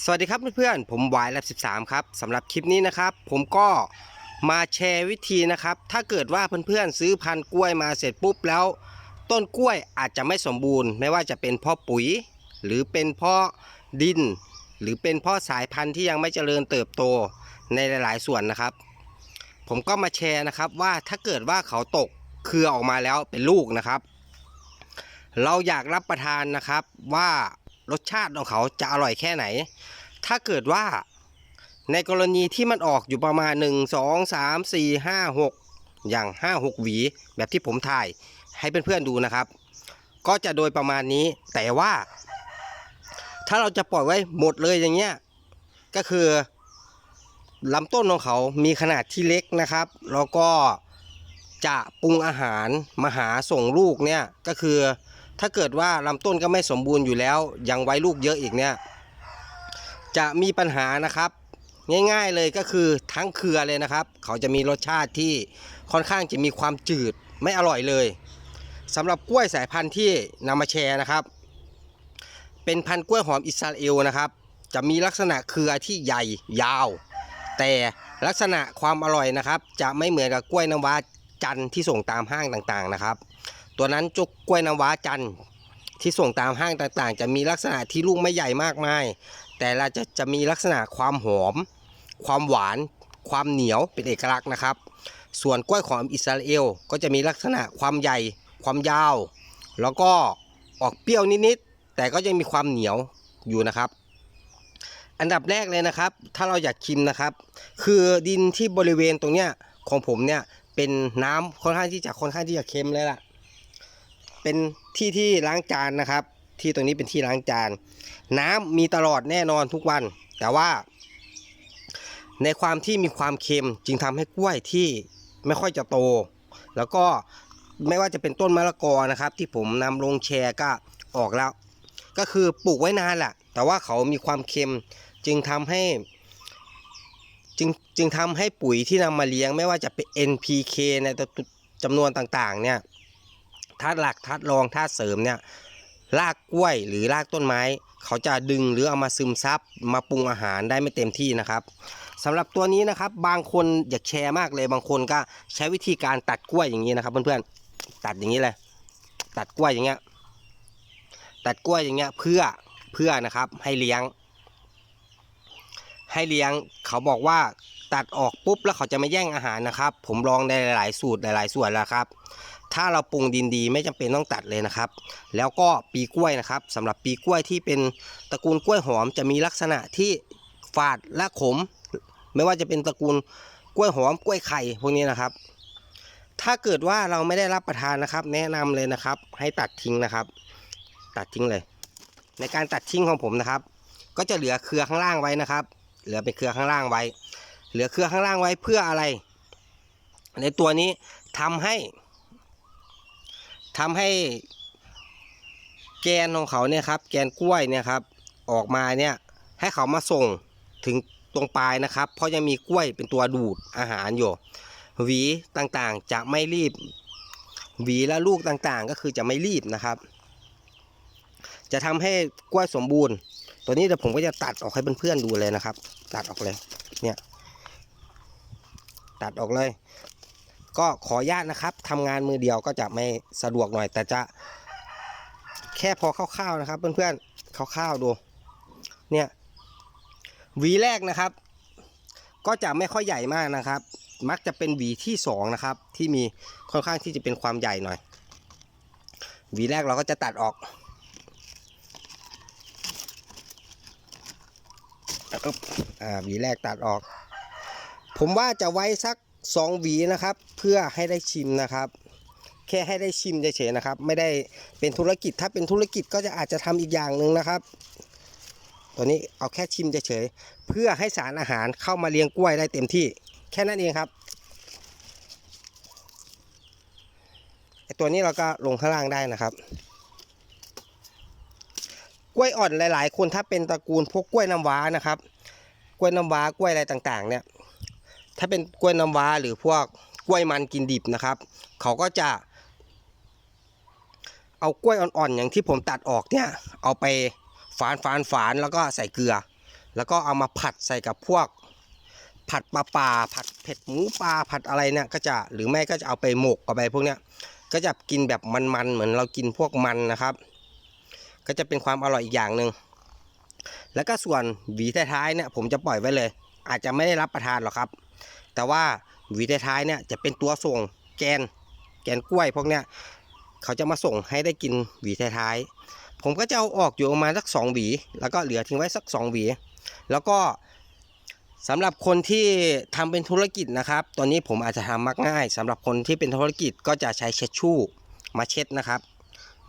สวัสดีครับเพื่อนๆ ผมวายแลบ13 ครับสำหรับคลิปนี้นะครับ ผมก็มาแชร์วิธีนะครับ ถ้าเกิดว่าเพื่อนๆ ซื้อพันธุ์กล้วยมาเสร็จปุ๊บแล้ว ต้นกล้วยอาจจะไม่สมบูรณ์ ไม่ว่าจะเป็นเพ่อปุ๋ย หรือเป็นเพ่อดิน หรือเป็นเพ่อสายพันธุ์ที่ยังไม่เจริญเติบโตในหลาย ๆ ส่วนนะครับ ผมก็มาแชร์นะครับว่าถ้าเกิดว่าเขาตกเครือออกมาแล้วเป็นลูกนะครับ เราอยากรับประทานนะครับว่า รสชาติของเขาจะอร่อยแค่ไหน ถ้าเกิดว่าในกรณีที่มันออกอยู่ประมาณ 1 2 3 4 5 6 อย่าง 5 6 หวี แบบที่ผมถ่ายให้เพื่อนๆดูนะครับ ก็จะโดยประมาณนี้แต่ว่า ถ้าเราจะปล่อยไว้หมดเลยอย่างเงี้ยก็คือลำต้นของเขามีขนาดที่เล็กนะครับ แล้วก็จะปรุงอาหารมาหาส่งลูกเนี่ยก็คือ ถ้าเกิดว่าลำต้นก็ไม่สมบูรณ์อยู่แล้วยังไว้ลูกเยอะอีกเนี่ย จะมีปัญหานะครับ ง่ายๆเลยก็คือทั้งเครือเลยนะครับ เขาจะมีรสชาติที่ค่อนข้างจะมีความจืดไม่อร่อยเลยสำหรับกล้วยสายพันธุ์ที่นำมาแชร์นะครับ เป็นพันธุ์กล้วยหอมอิสราเอลนะครับ จะมีลักษณะเครือที่ใหญ่ยาว แต่ลักษณะความอร่อยนะครับ จะไม่เหมือนกับกล้วยน้ำว้าจันที่ส่งตามห้างต่างๆนะครับ ตัวนั้นจุกกล้วยน้ำว้าจันทร์ที่ส่งตามห้างต่างๆ จะมีลักษณะที่ลูกไม่ใหญ่มากมาย แต่เราจะจะมีลักษณะความหอม ความหวาน ความเหนียวเป็นเอกลักษณ์นะครับ ส่วนกล้วยหอมอิสราเอลก็จะมีลักษณะความใหญ่ ความยาว แล้วก็ออกเปรี้ยวนิดๆ แต่ก็ยังมีความเหนียวอยู่นะครับ อันดับแรกเลยนะครับ ถ้าเราอยากชิมนะครับ คือดินที่บริเวณตรงเนี้ยของผมเนี่ยเป็นน้ำค่อนข้างที่จะค่อนข้างที่จะเค็มเลยล่ะ เป็นที่ที่ล้างจานนะครับ ที่ตรงนี้เป็นที่ล้างจาน น้ำมีตลอดแน่นอนทุกวัน แต่ว่า ในความที่มีความเค็มจึงทำให้กล้วยที่ไม่ค่อยจะโต แล้วก็ไม่ว่าจะเป็นต้นมะละกอนะครับ ที่ผมนำลงแชร์ก็ออกแล้ว ก็คือปลูกไว้นานแหละแต่ว่าเขามีความเค็มจึงทำให้จึงจึงทำให้ปุ๋ยที่นำมาเลี้ยงไม่ว่าจะเป็น NPK ในจำนวนต่างๆเนี่ย ธาตุหลักธาตุรองธาตุเสริมเนี่ยรากกล้วยหรือรากต้นไม้ เขาจะดึงหรือเอามาซึมซับมาปรุงอาหารได้ไม่เต็มที่นะครับสำหรับตัวนี้นะครับบางคนอยากแชร์มากเลยบางคนก็ใช้วิธีการตัดกล้วยอย่างนี้นะครับ เพื่อนๆตัดอย่างนี้เลยตัดกล้วยอย่างเงี้ยตัดกล้วยอย่างเงี้ยเพื่อเพื่อนะครับให้เลี้ยง ให้เลี้ยงเขาบอกว่าตัดออกปุ๊บแล้วเขาจะไม่แย่งอาหารนะครับ ผมลองในหลาย ๆ สูตรหลาย ๆ ส่วนแล้วครับ ถ้าเราปรุงดินดีไม่จำเป็นต้องตัดเลยนะครับ แล้วก็ปีกล้วยนะครับสำหรับปีกล้วยที่เป็นตระกูลกล้วยหอมจะมีลักษณะที่ฝาดและขม ไม่ว่าจะเป็นตระกูลกล้วยหอมกล้วยไข่พวกนี้นะครับ ถ้าเกิดว่าเราไม่ได้รับประทานนะครับ แนะนำเลยนะครับ ให้ตัดทิ้งนะครับ ตัดทิ้งเลย ในการตัดทิ้งของผมนะครับ ก็จะเหลือเครือข้างล่างไว้นะครับ เหลือเป็นเครือข้างล่างไว้ เหลือเครือข้างล่างไว้เพื่ออะไร ในตัวนี้ทำให้ ทำให้แกนของเขาเนี่ยครับ แกนกล้วยเนี่ยครับ ออกมาเนี่ยให้เขามาส่งถึงตรงปลายนะครับ เพราะยังมีกล้วยเป็นตัวดูดอาหารอยู่หวีต่างๆจะไม่รีบ หวีและลูกต่างๆ ก็คือจะไม่รีบนะครับ จะทำให้กล้วยสมบูรณ์ ตัวนี้เดี๋ยวผมก็จะตัดออกให้เพื่อนๆดูเลยนะครับ ตัดออกเลย เนี่ย ตัดออกเลย ก็ขออนุญาตนะครับทำงานมือเดียวก็จะไม่สะดวกหน่อย แต่จะ แค่พอคร่าวๆนะครับ เพื่อนๆคร่าวๆดู เนี่ยวีแรกนะครับ ก็จะไม่ค่อยใหญ่มากนะครับ มักจะเป็นหวีที่สองนะครับ ที่มีค่อนข้างที่จะเป็นความใหญ่หน่อยหวีแรกเราก็จะตัดออกอ่าหวีแรกตัดออก ผมว่าจะไว้สัก สองหวีนะครับ เพื่อให้ได้ชิมนะครับ แค่ให้ได้ชิมเฉยๆนะครับ ไม่ได้เป็นธุรกิจถ้าเป็นธุรกิจก็จะอาจจะทำอีกอย่างหนึ่งนะครับ ตัวนี้เอาแค่ชิมเฉยๆเพื่อให้สารอาหารเข้ามาเลี้ยงกล้วยได้เต็มที่ แค่นั้นเองครับไอตัวนี้เราก็ลงข้างล่างได้นะครับกล้วยอ่อนหลาย ๆ คนถ้าเป็นตระกูลพวกกล้วยน้ำว้านะครับ กล้วยน้ำว้ากล้วยอะไรต่าง ๆ เนี่ย ถ้าเป็นกล้วยน้ำว้าหรือพวกกล้วยมันกินดิบนะครับ เขาก็จะ เอากล้วยอ่อนๆอย่างที่ผมตัดออกเนี่ย เอาไปฝานฝานฝานแล้วก็ใส่เกลือ แล้วก็เอามาผัดใส่กับพวก ผัดปลาปลาผัดเผ็ดหมูปลาผัดอะไรเนี่ยก็จะหรือไม่ก็จะเอาไปหมกกับไปพวกเนี้ยก็จะกินแบบมันๆเหมือนเรากินพวกมันนะครับ ก็จะเป็นความอร่อยอีกอย่างหนึ่งแล้วก็ส่วนหวีท้ายๆเนี่ยผมจะปล่อยไว้เลย อาจจะไม่ได้รับประทานหรอกครับ แต่ว่าหวีท้ายเนี่ยจะเป็นตัวส่งแกน แกนกล้วยพวกเนี้ยเขาจะมาส่งให้ได้กินหวีท้ายๆผมก็จะเอาออกอยู่ประมาณสักสองหวี แล้วก็เหลือทิ้งไว้สักสองหวี แล้วก็สำหรับคนที่ทำเป็นธุรกิจนะครับ ตอนนี้ผมอาจจะทำมักง่ายสำหรับคนที่เป็นธุรกิจก็จะใช้เช็ดชู่มาเช็ดนะครับ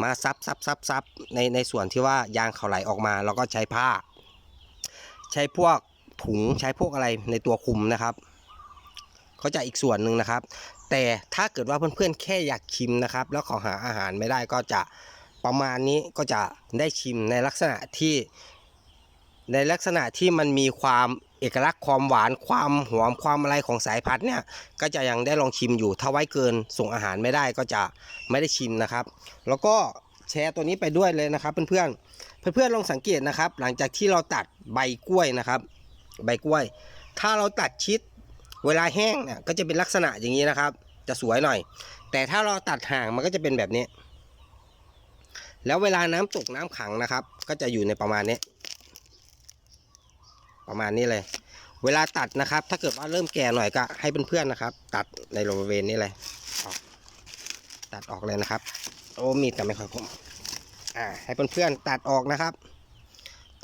มาซับซับซับซับในในส่วนที่ว่ายางเขาไหลออกมา แล้วก็ใช้ผ้า ใช้พวกถุงใช้พวกอะไรในตัวคุมนะครับ ก็จะอีกส่วนหนึ่งนะครับ แต่ถ้าเกิดว่าเพื่อนๆแค่อยากชิมนะครับ แล้วขอหาอาหารไม่ได้ก็จะประมาณนี้ก็จะได้ชิมในลักษณะที่ในลักษณะที่มันมีความเอกลักษณ์ความหวานความหอมความอะไรของสายพันธุ์เนี่ยก็จะยังได้ลองชิมอยู่ ถ้าไว้เกินส่งอาหารไม่ได้ก็จะไม่ได้ชิมนะครับ แล้วก็แชร์ตัวนี้ไปด้วยเลยนะครับ เพื่อนๆเพื่อนๆลองสังเกตนะครับ หลังจากที่เราตัดใบกล้วยนะครับ ใบกล้วย ถ้าเราตัดชิด เวลาแห้งเนี่ยก็จะเป็นลักษณะอย่างนี้นะครับ จะสวยหน่อย แต่ถ้าเราตัดห่างมันก็จะเป็นแบบนี้ แล้วเวลาน้ำตกน้ำขังนะครับ ก็จะอยู่ในประมาณนี้ ประมาณนี้เลย เวลาตัดนะครับ ถ้าเกิดว่าเริ่มแก่หน่อยก็ให้เพื่อนๆนะครับ ตัดในบริเวณนี้เลยออกตัดออกเลยนะครับ โอ้มีดแต่ไม่ค่อยคมอ่าให้เพื่อนๆตัดออกนะครับ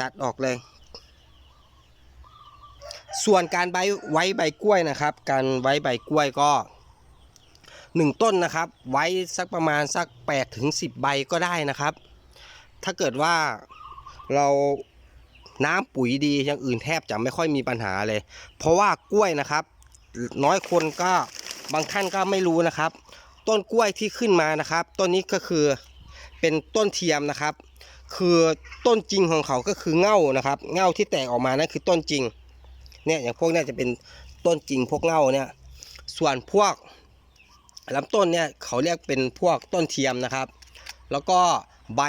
ตัดออกเลย ส่วนการใบไว้ใบกล้วยนะครับ การไว้ใบกล้วยก็หนึ่งต้นนะครับ ไว้สักประมาณสัก8ถึง10 ใบก็ได้นะครับ ถ้าเกิดว่าเราน้ำปุ๋ยดีอย่างอื่นแทบจะไม่ค่อยมีปัญหาเลย เพราะว่ากล้วยนะครับ น้อยคนก็บางท่านก็ไม่รู้นะครับ ต้นกล้วยที่ขึ้นมานะครับ ต้นนี้ก็คือเป็นต้นเทียมนะครับ คือต้นจริงของเขาก็คือเง่านะครับ เง่าที่แตกออกมานั่นคือต้นจริง เนี่ยอย่างพวกเนี้จะเป็นต้นจริงพวกเง่าเนี่ย ส่วนพวกลำต้นเนี่ยเขาเรียกเป็นพวกต้นเทียมนะครับ แล้วก็ใบ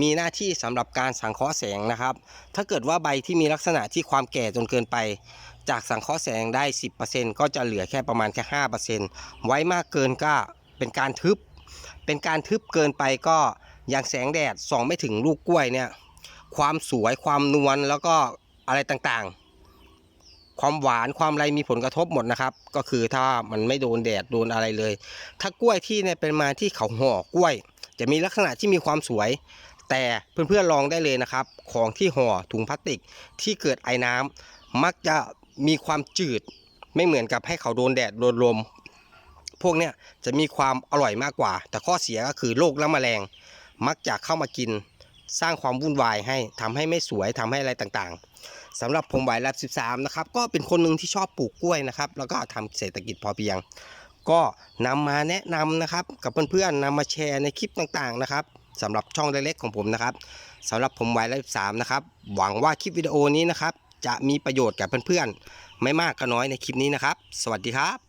มีหน้าที่สำหรับการสังเคราะห์แสงนะครับ ถ้าเกิดว่าใบที่มีลักษณะที่ความแก่จนเกินไป จากสังเคราะห์แสงได้ 10%ก็จะเหลือแค่ประมาณแค่ 5%ไว้มากเกินก็เป็นการทึบ เป็นการทึบเกินไปก็อย่างแสงแดดส่องไม่ถึงลูกกล้วยเนี่ย ความสวยความนวลแล้วก็อะไรต่างๆ ความหวานความอะไรมีผลกระทบหมดนะครับ ก็คือถ้ามันไม่โดนแดดโดนอะไรเลย ถ้ากล้วยที่เนี่ยเป็นมาที่เขาห่อกล้วย จะมีลักษณะที่มีความสวย แต่เพื่อนๆลองได้เลยนะครับ ของที่ห่อถุงพลาสติกที่เกิดไอ้น้ำมักจะมีความจืด ไม่เหมือนกับให้เขาโดนแดดโดนลมพวกเนี้ยจะมีความอร่อยมากกว่า แต่ข้อเสียก็คือโรคและแมลง มักจะเข้ามากิน สร้างความวุ่นวายให้ทำให้ไม่สวยทำให้อะไรต่างๆ สำหรับผมไหวแลบ13นะครับก็เป็นคนหนึ่งที่ชอบปลูกกล้วยนะครับ แล้วก็ทำเศรษฐกิจพอเพียง ก็นำมาแนะนำนะครับ กับเพื่อนๆนำมาแชร์ในคลิปต่างๆนะครับสำหรับช่องเล็กๆของผมนะครับสำหรับผมไหวแลบ13นะครับหวังว่าคลิปวิดีโอนี้นะครับจะมีประโยชน์กับเพื่อนๆไม่มากก็น้อยในคลิปนี้นะครับ สวัสดีครับ